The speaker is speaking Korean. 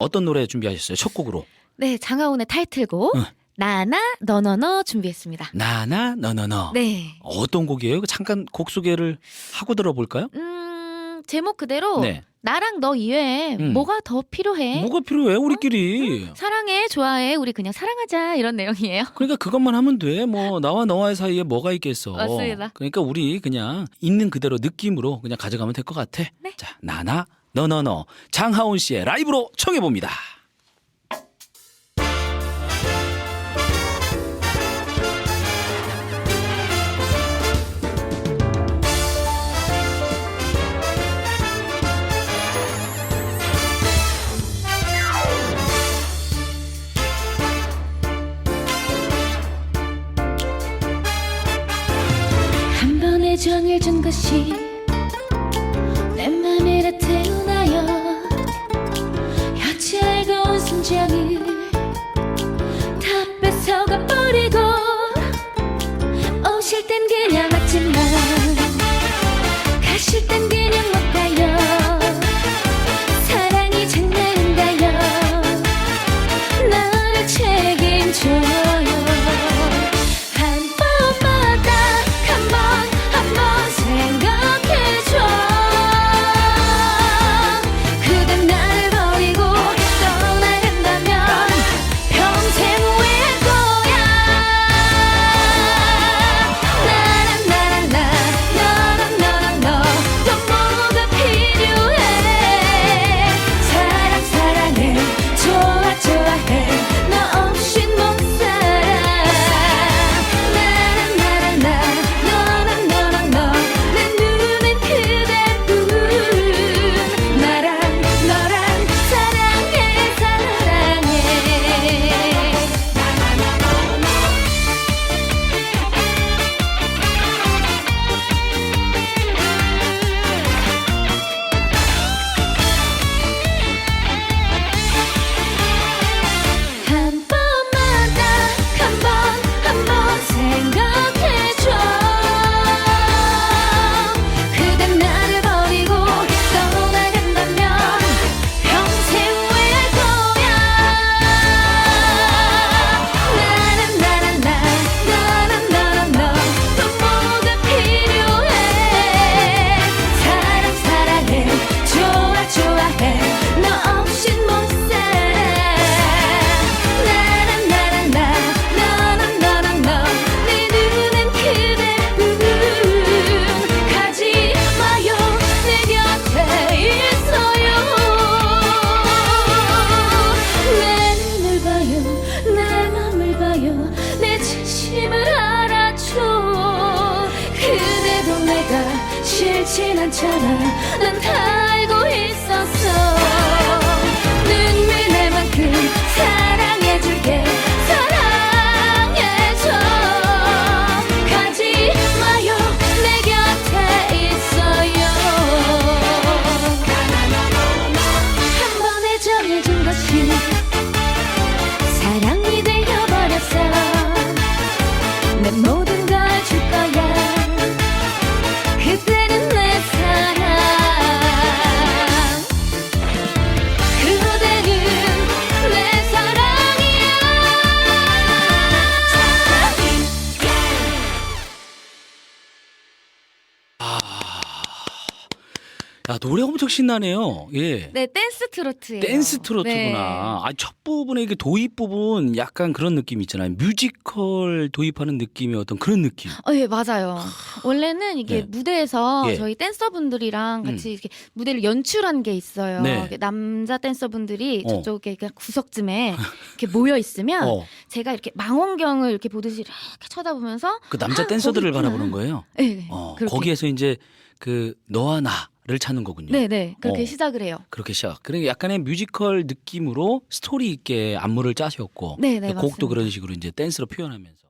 어떤 노래 준비하셨어요? 첫 곡으로 네, 장하온의 타이틀곡 응. 나나 너너너 준비했습니다. 나나 너너너. 네. 어떤 곡이에요? 잠깐 곡 소개를 하고 들어볼까요? 음, 제목 그대로 네. 나랑 너 이외에 음. 뭐가 더 필요해? 뭐가 필요해? 우리끼리. 사랑해, 좋아해, 우리 그냥 사랑하자 이런 내용이에요. 그러니까 그것만 하면 돼. 뭐 나와 너와의 사이에 뭐가 있겠어. 맞습니다. 그러니까 우리 그냥 있는 그대로 느낌으로 그냥 가져가면 될 것 같아. 네. 자, 나나 너너너 장하온 씨의 라이브로 청해 봅니다. 정해준 것이 싫진 않잖아. 난 다 알고 있었어. 눈물 낼 만큼 야, 노래 엄청 신나네요. 예. 네 댄스 트로트예요 댄스 트로트구나. 아, 첫 부분에 이게 도입 부분 약간 그런 느낌 있잖아요. 뮤지컬 도입하는 느낌의 어떤 그런 느낌. 어, 예, 맞아요. 원래는 이게 네. 무대에서 예. 저희 댄서분들이랑 같이 이렇게 무대를 연출한 게 있어요. 네. 이렇게 남자 댄서분들이 어. 저쪽에 그냥 구석쯤에 이렇게 모여 있으면 어, 제가 이렇게 망원경을 이렇게 보듯이 이렇게 쳐다보면서 그 남자 아, 댄서들을 거기 있구나. 바라보는 거예요. 네, 네. 어. 거기에서 이제 그 너와 나 를 찾는 거군요. 네, 네. 그렇게 어. 시작을 해요. 그렇게 시작. 그러니까 약간의 뮤지컬 느낌으로 스토리 있게 안무를 짜셨고 네, 네, 곡도 맞습니다. 그런 식으로 이제 댄스로 표현하면서